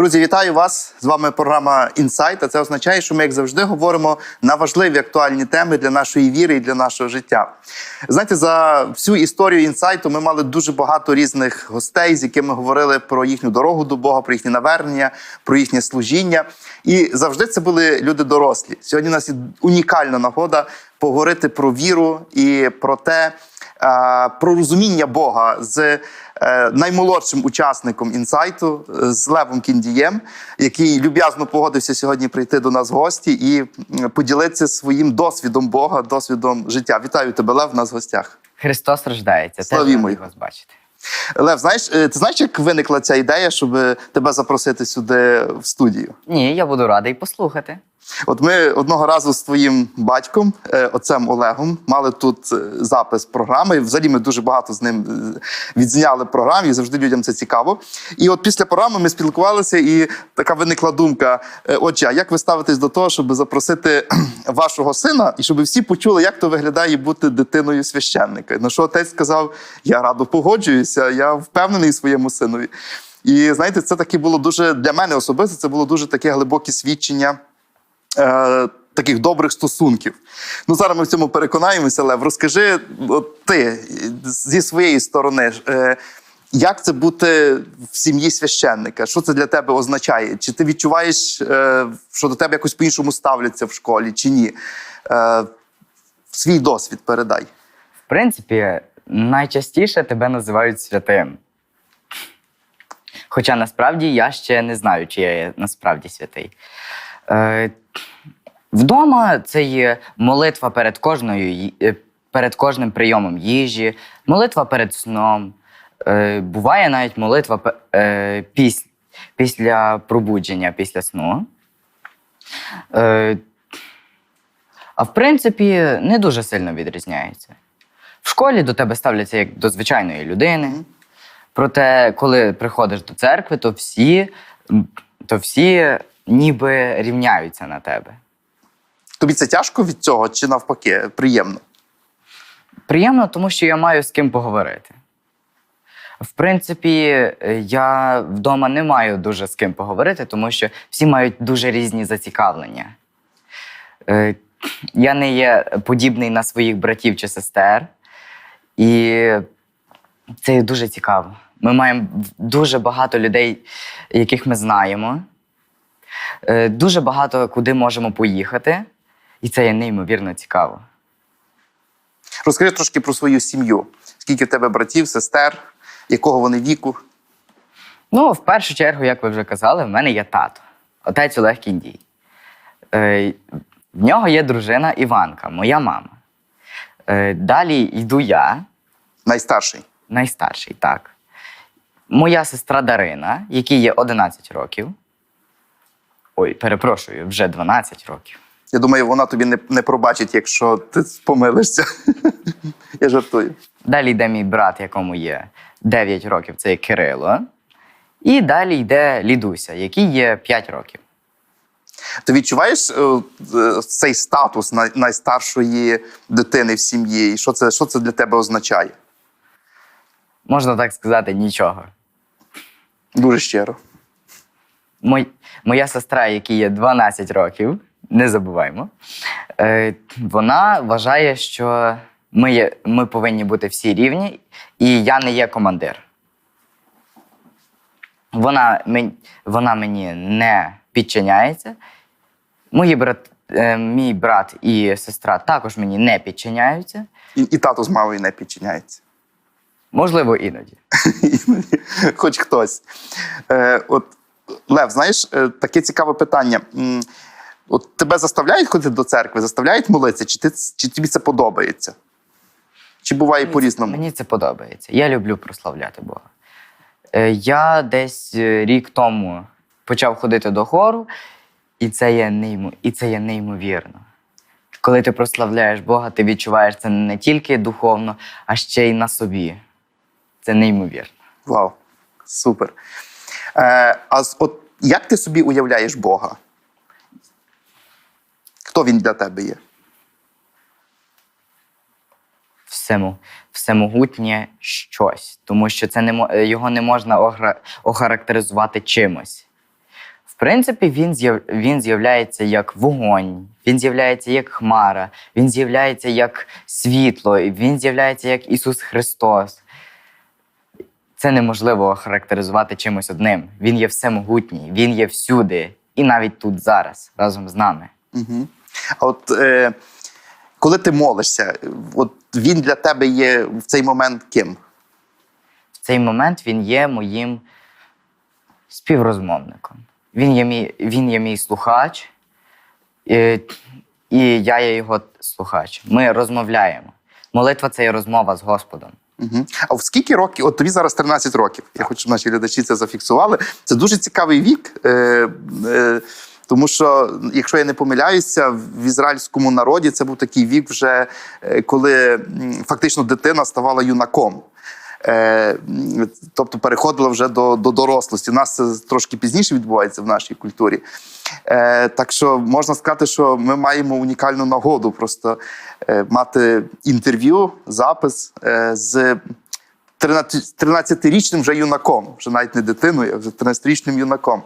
Друзі, вітаю вас! З вами програма Інсайт. А це означає, що ми, як завжди, говоримо на важливі актуальні теми для нашої віри і для нашого життя. Знаєте, за всю історію інсайту ми мали дуже багато різних гостей, з якими говорили про їхню дорогу до Бога, про їхнє навернення, про їхнє служіння. І завжди це були люди дорослі. Сьогодні у нас унікальна нагода поговорити про віру і про те, про розуміння Бога з наймолодшим учасником інсайту е, з Левом Кіндієм, який люб'язно погодився сьогодні прийти до нас в гості і поділитися своїм досвідом Бога, досвідом життя. Вітаю тебе, Лев, в нас в гостях. Христос рождається. Славімо вас бачити. Лев, знаєш, е, ти знаєш, як виникла ця ідея, щоб тебе запросити сюди в студію? Ні, я буду радий послухати. От ми одного разу з твоїм батьком, е, отцем Олегом, мали тут е, запис програми. І Взагалі ми дуже багато з ним е, відзняли програм, і завжди людям це цікаво. І от після програми ми спілкувалися, і така виникла думка: е, отже, а як ви ставитесь до того, щоб запросити вашого сина, і щоб всі почули, як то виглядає бути дитиною священника? На що отець сказав: Я радо погоджуюся, я впевнений в своєму синові. І знаєте, це таке було дуже для мене особисто. Це було дуже таке глибоке свідчення е, таких добрих стосунків. Ну, зараз ми в цьому переконаємося, Лев. Розкажи, от ти зі своєї сторони, е, як це бути в сім'ї священника? Що це для тебе означає? Чи ти відчуваєш, е, що до тебе якось по-іншому ставляться в школі, чи ні? Е, свій досвід передай. В принципі, найчастіше тебе називають святим. Хоча насправді я ще не знаю, чи я насправді святий. Е, вдома це є молитва перед кожною е, перед кожним прийомом їжі, молитва перед сном. Е, буває навіть молитва е, піс, після пробудження, після сну. Е, а в принципі, не дуже сильно відрізняється. В школі до тебе ставляться як до звичайної людини. Проте, коли приходиш до церкви, то всі, то всі ніби рівняються на тебе. Тобі це тяжко від цього, чи навпаки, приємно? Приємно, тому що я маю з ким поговорити. В принципі, е, я вдома не маю дуже з ким поговорити, тому що всі мають дуже різні зацікавлення. Е, Я не є подібний на своїх братів чи сестер, і це дуже цікаво. Ми маємо дуже багато людей, яких ми знаємо, Е, дуже багато куди можемо поїхати, і це є неймовірно цікаво. Розкажи трошки про свою сім'ю. Скільки в тебе братів, сестер, якого вони віку? Ну, в першу чергу, як ви вже казали, в мене є тато, отець Олег Кіндій. Е, в нього є дружина Іванка, моя мама. Е, далі йду я, Найстарший. найстарший, так. Моя сестра Дарина, якій є 11 років. Ой, перепрошую, вже 12 років. Я думаю, вона тобі не, не пробачить, якщо ти помилишся. Я жартую. Далі йде мій брат, якому є 9 років, це є Кирило. І далі йде Лідуся, який є 5 років. Ти відчуваєш е, е, цей статус най- найстаршої дитини в сім'ї? І що це, що це для тебе означає? Можна так сказати, нічого. Дуже щиро. Мой, моя сестра, якій є 12 років, не забуваємо, е, вона вважає, що ми, є, ми повинні бути всі рівні, і я не є командир. Вона, мен- вона мені не підчиняється. Мої брат, е, мій брат і сестра також мені не підчиняються. І, і тато з мамою не підчиняється. Можливо, іноді. Іноді. Хоч хтось. Е, от, Лев, знаєш, е, таке цікаве питання. От тебе заставляють ходити до церкви, заставляють молитися, чи, ти, чи тобі це подобається? Чи буває по-різному? Мені це подобається. Я люблю прославляти Бога. Е, Я десь е, рік тому почав ходити до хору, і це є, неймо... і це є неймовірно. Коли ти прославляєш Бога, ти відчуваєш це не тільки духовно, а ще й на собі. Це неймовірно. Вау, супер. Е, а от як ти собі уявляєш Бога? Хто він для тебе є? Всему, всемогутнє щось, тому що це не е, його не можна охарактеризувати чимось. В принципі, він, з'яв... він з'являється як вогонь, він з'являється як хмара, він з'являється як світло, він з'являється як Ісус Христос. Це неможливо охарактеризувати чимось одним. Він є всемогутній, він є всюди, і навіть тут зараз, разом з нами. Угу. А от е, коли ти молишся, от він для тебе є в цей момент ким? В цей момент він є моїм співрозмовником. Він є мій, він є мій слухач, і, і я є його слухач. Ми розмовляємо. Молитва це є розмова з Господом. Угу. А в скільки років? От тобі зараз 13 років. Я хочу, щоб наші глядачі це зафіксували. Це дуже цікавий вік. Е, е, тому що, якщо я не помиляюся, в ізраїльському народі це був такий вік, вже е, коли фактично дитина ставала юнаком. Е, тобто переходила вже до, до дорослості. У нас це трошки пізніше відбувається в нашій культурі. Е, так що можна сказати, що ми маємо унікальну нагоду просто е, мати інтерв'ю, запис е, з 13 13-річним вже юнаком, вже навіть не дитиною, а вже 13-річним юнаком.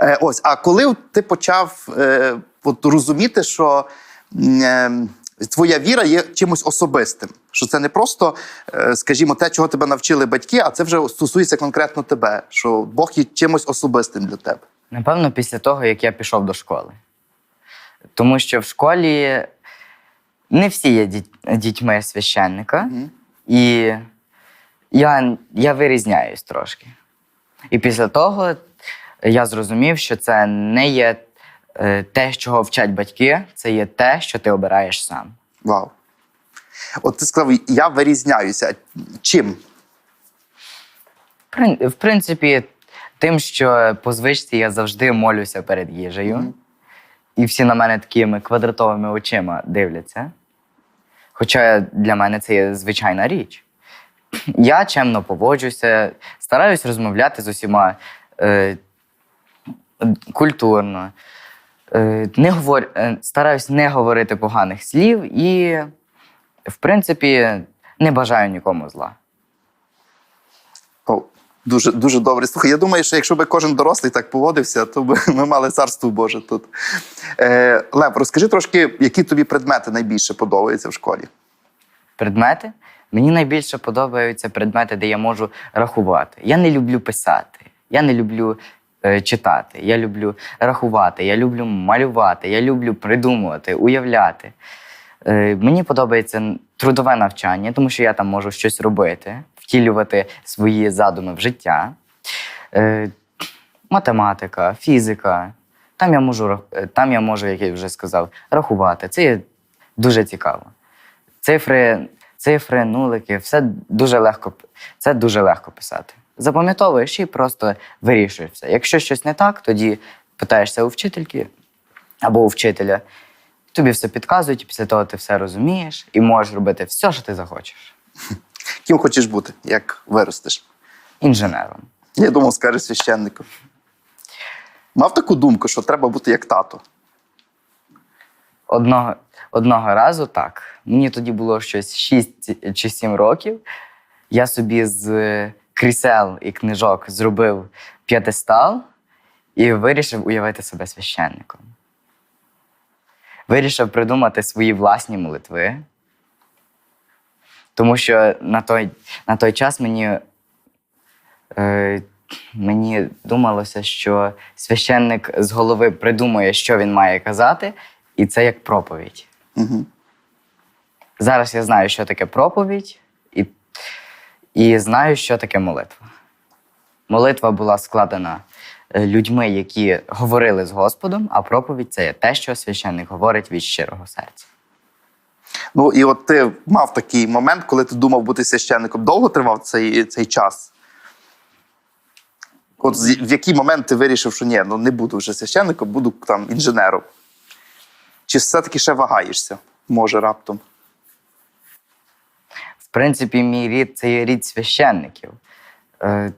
Е, ось, а коли ти почав е, от, розуміти, що е, твоя віра є чимось особистим, що це не просто, е, скажімо, те, чого тебе навчили батьки, а це вже стосується конкретно тебе, що Бог є чимось особистим для тебе. Напевно, після того, як я пішов до школи. Тому що в школі не всі є дітьми священника, Мгм. і я, я вирізняюсь трошки. І після того я зрозумів, що це не є те, чого вчать батьки, це є те, що ти обираєш сам. Вау. От ти сказав, я вирізняюся. Чим? В принципі, тим, що по звичці я завжди молюся перед їжею, Мгм. і всі на мене такими квадратовими очима дивляться. Хоча для мене це є звичайна річ. Я чемно поводжуся, стараюсь розмовляти з усіма е, культурно, е, не говор... е, стараюсь не говорити поганих слів і, в принципі, не бажаю нікому зла. О, дуже, дуже добре. Слухай, я думаю, що якщо би кожен дорослий так поводився, то би ми мали царство Боже тут. Е, Лев, розкажи трошки, які тобі предмети найбільше подобаються в школі? предмети. Мені найбільше подобаються предмети, де я можу рахувати. Я не люблю писати, я не люблю е, читати, я люблю рахувати, я люблю малювати, я люблю придумувати, уявляти. Е, мені подобається трудове навчання, тому що я там можу щось робити, втілювати свої задуми в життя. Е, математика, фізика. Там я можу, е, там я можу, як я вже сказав, рахувати. Це є дуже цікаво цифри, цифри, нулики, все дуже легко, це дуже легко писати. Запам'ятовуєш і просто вирішуєш все. Якщо щось не так, тоді питаєшся у вчительки або у вчителя. Тобі все підказують, і після того ти все розумієш і можеш робити все, що ти захочеш. Ким хочеш бути, як виростеш? Інженером. Я думав, скажеш священником. Мав таку думку, що треба бути як тато. Одного, одного разу так. Мені тоді було щось 6 чи 7 років. Я собі з крісел і книжок зробив п'ятистал і вирішив уявити себе священником. Вирішив придумати свої власні молитви. Тому що на той, на той час мені, е, мені думалося, що священник з голови придумує, що він має казати, і це як проповідь. Угу. Зараз я знаю, що таке проповідь, і, знаю, що таке молитва. Молитва була складена е, людьми, які говорили з Господом, а проповідь це є те, що священник говорить від щирого серця. Ну і от ти мав такий момент, коли ти думав бути священником. Довго тривав цей, цей час? От в який момент ти вирішив, що ні, ну не буду вже священником, буду там інженером? Чи все-таки ще вагаєшся? Може, раптом? Принципі, мій рід це є рід священників. Е,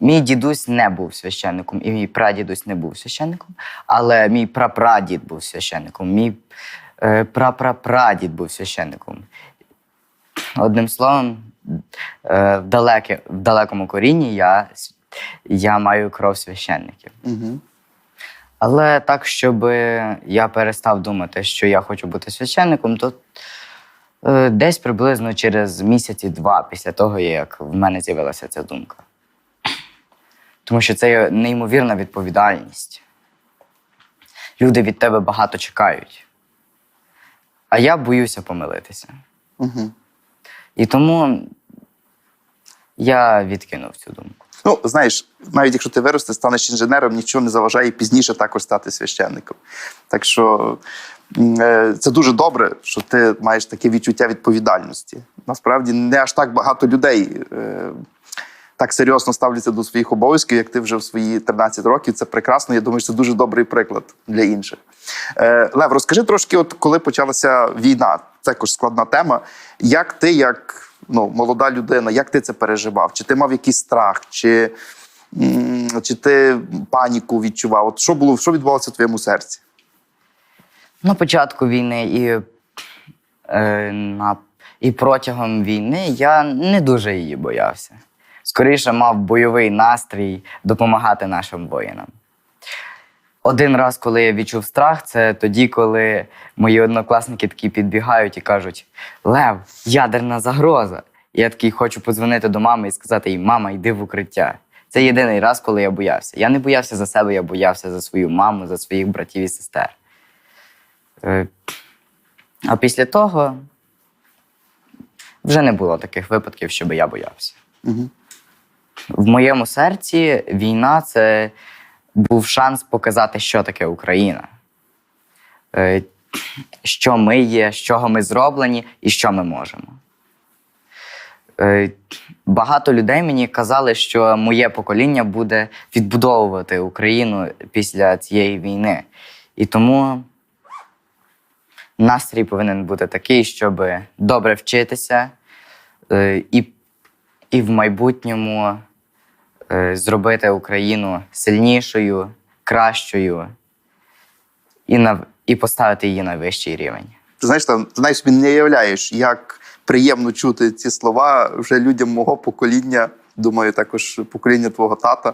мій дідусь не був священником, і мій прадідусь не був священником, але мій прапрадід був священником, мій е, прапрапрадід був священником. Одним словом, е, в, далеке, в далекому корінні я, я маю кров священників. Угу. Але так, щоб я перестав думати, що я хочу бути священником, то десь приблизно через місяці два після того, як в мене з'явилася ця думка. Тому що це неймовірна відповідальність. Люди від тебе багато чекають. А я боюся помилитися. Угу. І тому я відкинув цю думку. Ну, знаєш, навіть якщо ти виростеш, станеш інженером, нічого не заважає пізніше також стати священником. Так що е, це дуже добре, що ти маєш таке відчуття відповідальності. Насправді не аж так багато людей е, так серйозно ставляться до своїх обов'язків, як ти вже в свої 13 років. Це прекрасно. Я думаю, що це дуже добрий приклад для інших. Е, Лев, розкажи трошки, от коли почалася війна, це також складна тема. Як ти, як ну, молода людина, як ти це переживав? Чи ти мав якийсь страх, чи, чи ти паніку відчував? От що було, що відбувалося в твоєму серці? На початку війни і, е, на, і протягом війни я не дуже її боявся. Скоріше мав бойовий настрій допомагати нашим воїнам. Один раз, коли я відчув страх, це тоді, коли мої однокласники такі підбігають і кажуть: Лев, ядерна загроза. І я такий хочу подзвонити до мами і сказати їй, мама, йди в укриття. Це єдиний раз, коли я боявся. Я не боявся за себе, я боявся за свою маму, за своїх братів і сестер. Е, А після того вже не було таких випадків, щоб я боявся. Угу. В моєму серці війна це був шанс показати, що таке Україна, Е, що ми є, з чого ми зроблені і що ми можемо. Е, Багато людей мені казали, що моє покоління буде відбудовувати Україну після цієї війни. І тому настрій повинен бути такий, щоб добре вчитися е, і, і в майбутньому зробити Україну сильнішою, кращою і, на, і поставити її на вищий рівень. Ти знаєш, там, ти навіть собі не уявляєш, як приємно чути ці слова вже людям мого покоління, думаю, також покоління твого тата.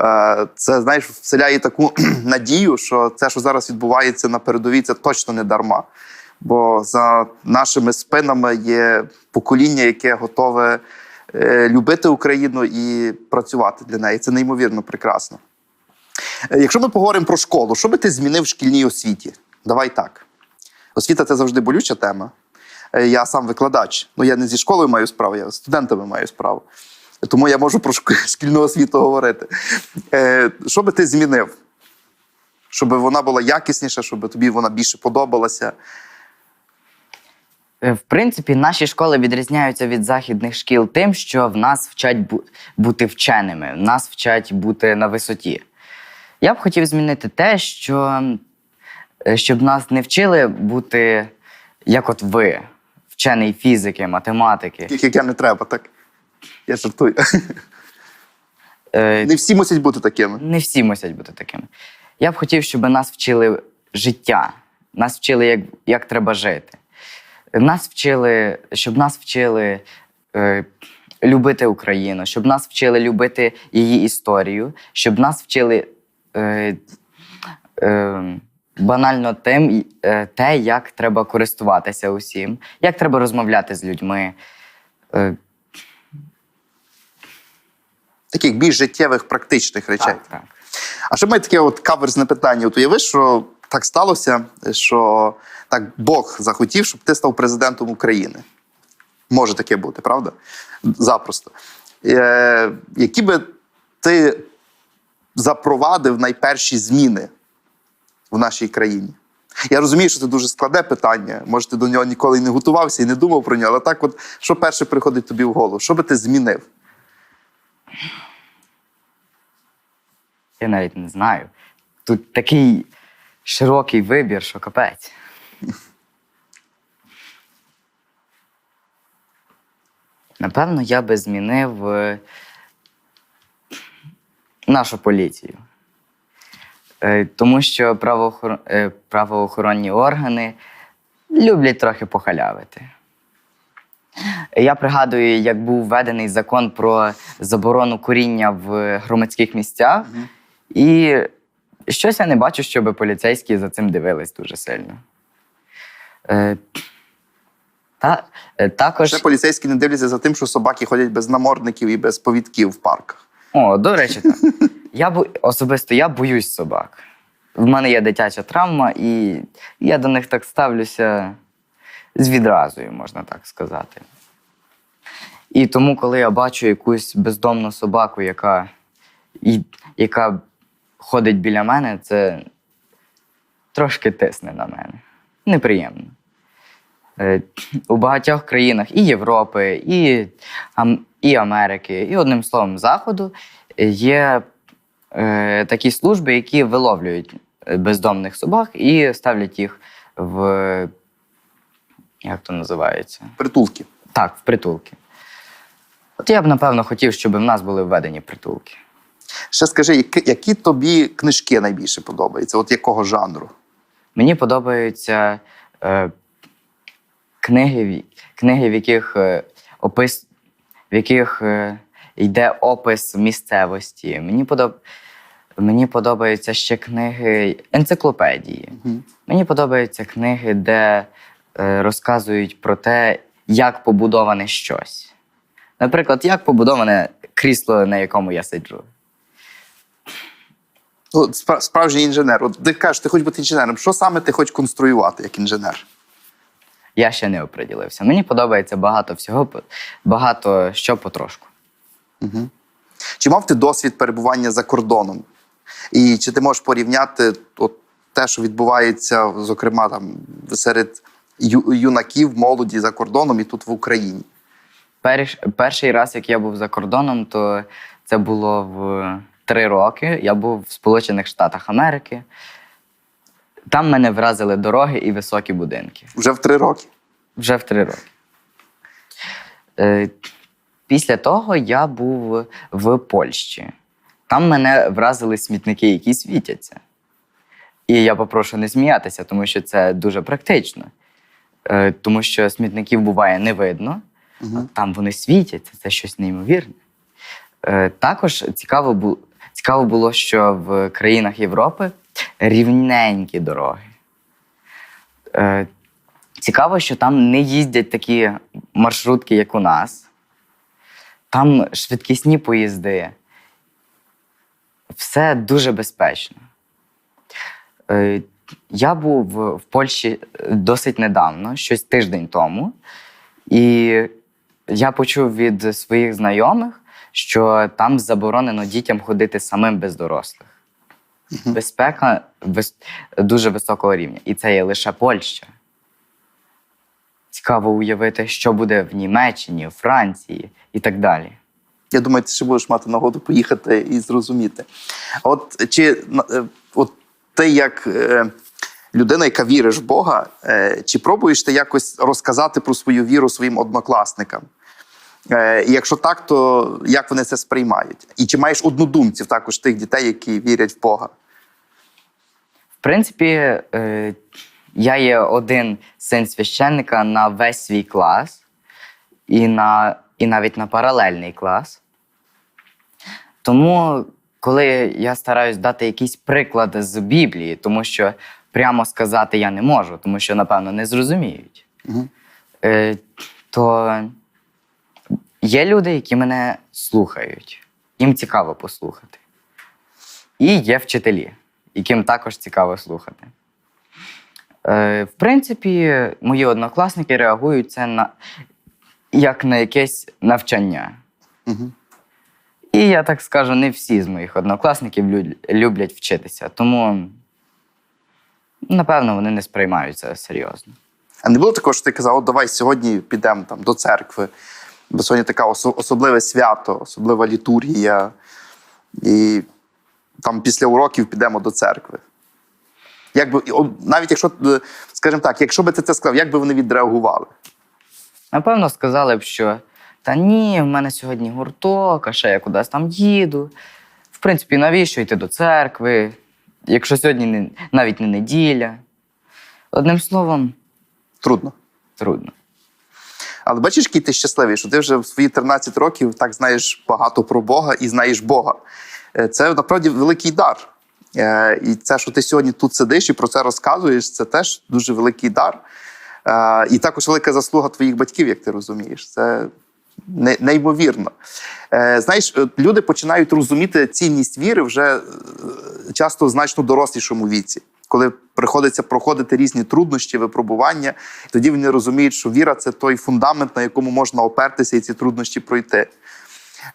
Е, Це знаєш, вселяє таку надію, що це, що зараз відбувається на передовій, це точно не дарма. Бо за нашими спинами є покоління, яке готове е, любити Україну і працювати для неї. Це неймовірно прекрасно. Е, Якщо ми поговоримо про школу, що би ти змінив в шкільній освіті? Давай так. Освіта це завжди болюча тема. Е, Я сам викладач. Ну, я не зі школою маю справу, я з студентами маю справу. Тому я можу про шкільну освіту говорити. Е, Що би ти змінив? Щоб вона була якісніша, щоб тобі вона більше подобалася. Е, В принципі, наші школи відрізняються від західних шкіл тим, що в нас вчать бу- бути вченими, в нас вчать бути на висоті. Я б хотів змінити те, що е, щоб нас не вчили бути як от ви, вчений фізики, математики. Як я не треба, так? Я жартую. Е, Не всі мусять бути такими. Не всі мусять бути такими. Я б хотів, щоб нас вчили життя, нас вчили, як, як треба жити. Нас вчили, щоб нас вчили е, любити Україну, щоб нас вчили любити її історію, щоб нас вчили е, е, банально тим, е, те, як треба користуватися усім, як треба розмовляти з людьми. Е, Таких більш життєвих, практичних речей. так, так. А ще має таке от каверзне питання. От уяви, що так сталося, що так Бог захотів, щоб ти став президентом України. Може таке бути, правда? Запросто. Е, які би ти запровадив найперші зміни в нашій країні? Я розумію, що це дуже складне питання. Може, ти до нього ніколи не готувався і не думав про нього, але так, от, що перше приходить тобі в голову? Що би ти змінив? Я навіть не знаю. Тут такий широкий вибір, що капець. Напевно, я би змінив е, нашу поліцію. Е, Тому що правоохор... е, правоохоронні органи люблять трохи похалявити. Я пригадую, як був введений закон про заборону куріння в громадських місцях, і Щось я не бачу, щоб поліцейські за цим дивились дуже сильно. Е, та, е, також. Ще поліцейські не дивляться за тим, що собаки ходять без намордників і без повідків в парках. О, до речі, так. Я бо... особисто я боюсь собак. В мене є дитяча травма, і я до них так ставлюся з відразою, можна так сказати. І тому, коли я бачу якусь бездомну собаку, яка, яка ходить біля мене, це трошки тисне на мене. Неприємно. Е, У багатьох країнах і Європи, і, і Америки, і одним словом, Заходу е, є е, такі служби, які виловлюють бездомних собак і ставлять їх в. Як то називається? Притулки. Так, в притулки. От я б, напевно, хотів, щоб в нас були введені притулки. Ще скажи, які, які тобі книжки найбільше подобаються? От якого жанру? Мені подобаються е, книги, книги, в яких е, опис, в яких е, йде опис місцевості. Мені, подоб, мені подобаються ще книги енциклопедії. Мгм. Мені подобаються книги, де е, розказують про те, як побудоване щось. Наприклад, як побудоване крісло, на якому я сиджу. Спра- справжній інженер. От ти кажеш, ти хочеш бути інженером. Що саме ти хочеш конструювати як інженер? Я ще не оприділився. Мені подобається багато всього, багато що потрошку. Угу. Чи мав ти досвід перебування за кордоном? І чи ти можеш порівняти от, те, що відбувається, зокрема, там, серед ю- юнаків, молоді за кордоном і тут в Україні? Перш, перший раз, як я був за кордоном, то це було в три роки. Я був в Сполучених Штатах Америки. Там мене вразили дороги і високі будинки. Вже в три роки. Вже в три роки. Е, після того я був в Польщі. Там мене вразили смітники, які світяться. І я попрошу не сміятися, тому що це дуже практично. Е, тому що смітників буває не видно, а там вони світяться, це щось неймовірне. Е, також цікаво, бу- цікаво було, що в країнах Європи рівненькі дороги. Е, Цікаво, що там не їздять такі маршрутки, як у нас. Там швидкісні поїзди. Все дуже безпечно. Е, Я був в Польщі досить недавно, щось тиждень тому, і я почув від своїх знайомих, що там заборонено дітям ходити самим без дорослих. Безпека вис- дуже високого рівня. І це є лише Польща. Цікаво уявити, що буде в Німеччині, Франції і так далі. Я думаю, ти ще будеш мати нагоду поїхати і зрозуміти. От чи е, от ти як е, людина, яка віриш в Бога, е, чи пробуєш ти якось розказати про свою віру своїм однокласникам? Е, якщо так, то як вони це сприймають? І чи маєш однодумців також тих дітей, які вірять в Бога? В принципі, е, я є один син священника на весь свій клас і, на, і навіть на паралельний клас. Тому, коли я стараюсь дати якийсь приклад з Біблії, тому що прямо сказати я не можу, тому що, напевно, не зрозуміють, е, то є люди, які мене слухають, їм цікаво послухати. І є вчителі, яким також цікаво слухати. Е, в принципі, мої однокласники реагують це на, як на якесь навчання. Мгм. І я так скажу, не всі з моїх однокласників люблять вчитися. Тому, напевно, вони не сприймають це серйозно. А не було такого, що ти казав, от давай сьогодні підемо там до церкви, бо сьогодні таке особливе свято, особлива літургія. І там після уроків підемо до церкви. Як би, навіть якщо, е, скажімо так, якщо би ти це сказав, як би вони відреагували? Напевно, сказали б, що та ні, в мене сьогодні гурток, а ще я кудись там їду. В принципі, навіщо йти до церкви, якщо сьогодні не, навіть не неділя. Одним словом, Трудно. трудно. Але бачиш, який ти щасливий, що ти вже в свої 13 років так знаєш багато про Бога і знаєш Бога. Е, Це насправді великий дар. Е, І це, що ти сьогодні тут сидиш і про це розказуєш, це теж дуже великий дар. Е, І також велика заслуга твоїх батьків, як ти розумієш. Це неймовірно. Знаєш, люди починають розуміти цінність віри вже часто в значно дорослішому віці, коли приходиться проходити різні труднощі, випробування, тоді вони розуміють, що віра це той фундамент, на якому можна опертися і ці труднощі пройти.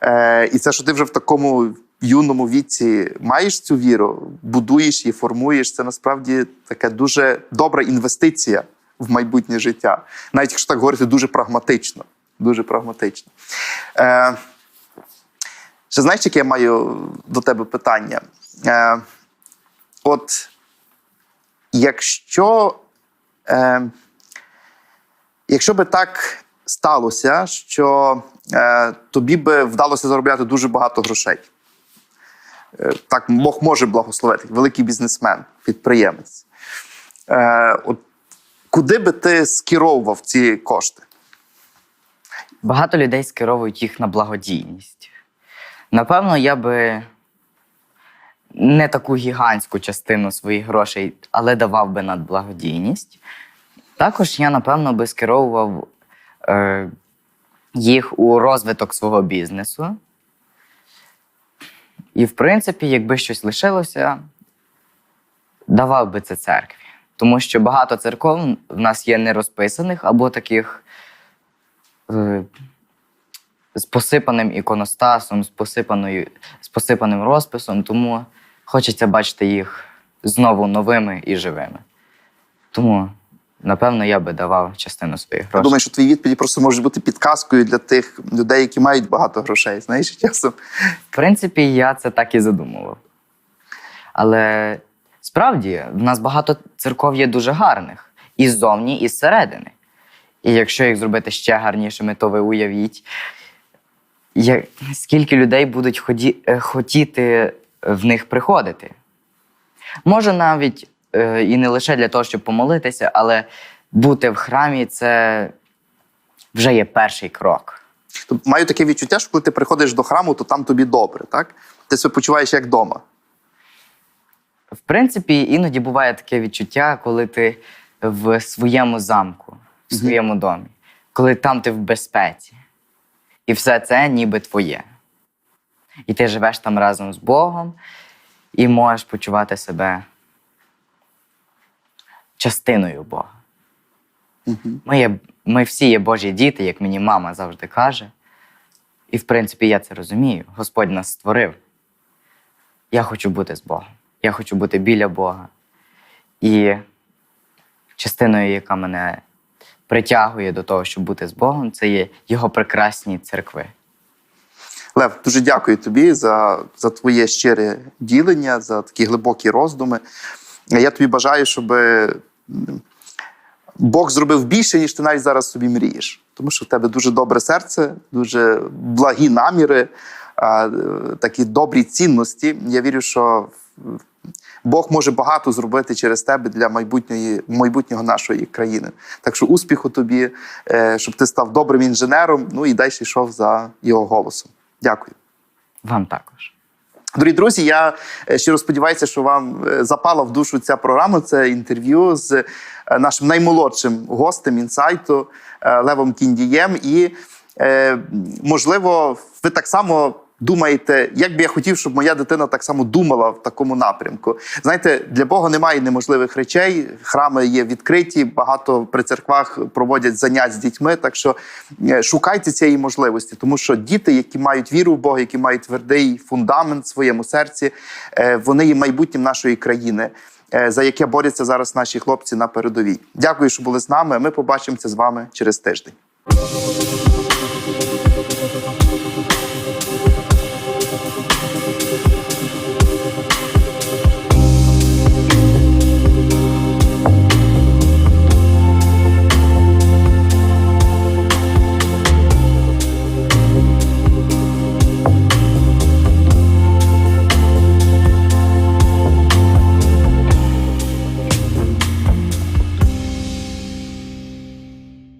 Е, і це, що ти вже в такому юному віці маєш цю віру, будуєш її, формуєш, це насправді така дуже добра інвестиція в майбутнє життя. Навіть якщо так говорити, дуже прагматично. Дуже прагматично. Е, ще знаєш, яке я маю до тебе питання? Е, от якщо, е, якщо би так сталося, що е, тобі би вдалося заробляти дуже багато грошей. Е, так, Бог може благословити, великий бізнесмен, підприємець. Е, от, куди би ти скеровував ці кошти? Багато людей скеровують їх на благодійність. Напевно, я би не таку гігантську частину своїх грошей, але давав би на благодійність. Також я, напевно, би скеровував е, їх у розвиток свого бізнесу. І, в принципі, якби щось лишилося, давав би це церкві. Тому що багато церков в нас є нерозписаних або таких е, з посипаним іконостасом, з, посипаною, з посипаним розписом, тому хочеться бачити їх знову новими і живими. Тому, напевно, я би давав частину своїх грошей. Я думаю, що твої відповіді просто можуть бути підказкою для тих людей, які мають багато грошей. Знаєш, часом. В принципі, я це так і задумував. Але справді в нас багато церков є дуже гарних і ззовні, і зсередини. І якщо їх зробити ще гарнішими, то ви уявіть, як, скільки людей будуть ході, е, хотіти в них приходити. Може, навіть е, і не лише для того, щоб помолитися, але бути в храмі це вже є перший крок. Тобто маю таке відчуття, що коли ти приходиш до храму, то там тобі добре, так? Ти себе почуваєш як вдома. В принципі, іноді буває таке відчуття, коли ти в своєму замку, в своєму домі, коли там ти в безпеці. І все це ніби твоє. І ти живеш там разом з Богом і можеш почувати себе частиною Бога. Угу. Ми, є, ми всі є Божі діти, як мені мама завжди каже. І в принципі я це розумію. Господь нас створив. Я хочу бути з Богом. Я хочу бути біля Бога. І частиною, яка мене притягує до того, щоб бути з Богом, це є його прекрасні церкви. Лев, дуже дякую тобі за, за твоє щире ділення, за такі глибокі роздуми. Я тобі бажаю, щоб Бог зробив більше, ніж ти навіть зараз собі мрієш. Тому що в тебе дуже добре серце, дуже благі наміри, такі добрі цінності. Я вірю, що Бог може багато зробити через тебе для майбутньої, майбутнього нашої країни. Так що успіху тобі, е, щоб ти став добрим інженером, ну і далі йшов за його голосом. Дякую. Вам також. Дорогі друзі, я е, щиро сподіваюся, що вам е, запала в душу ця програма. Це інтерв'ю з е, нашим наймолодшим гостем інсайту Левом Кіндієм. І, можливо, ви так само думаєте, як би я хотів, щоб моя дитина так само думала в такому напрямку. Знаєте, для Бога немає неможливих речей. Храми є відкриті, багато при церквах проводять занять з дітьми. Так що е, шукайте цієї можливості, тому що діти, які мають віру в Бога, які мають твердий фундамент в своєму серці, е, вони є майбутнім нашої країни. е, За яке борються зараз наші хлопці на передовій. Дякую, що були з нами. Ми побачимося з вами через тиждень.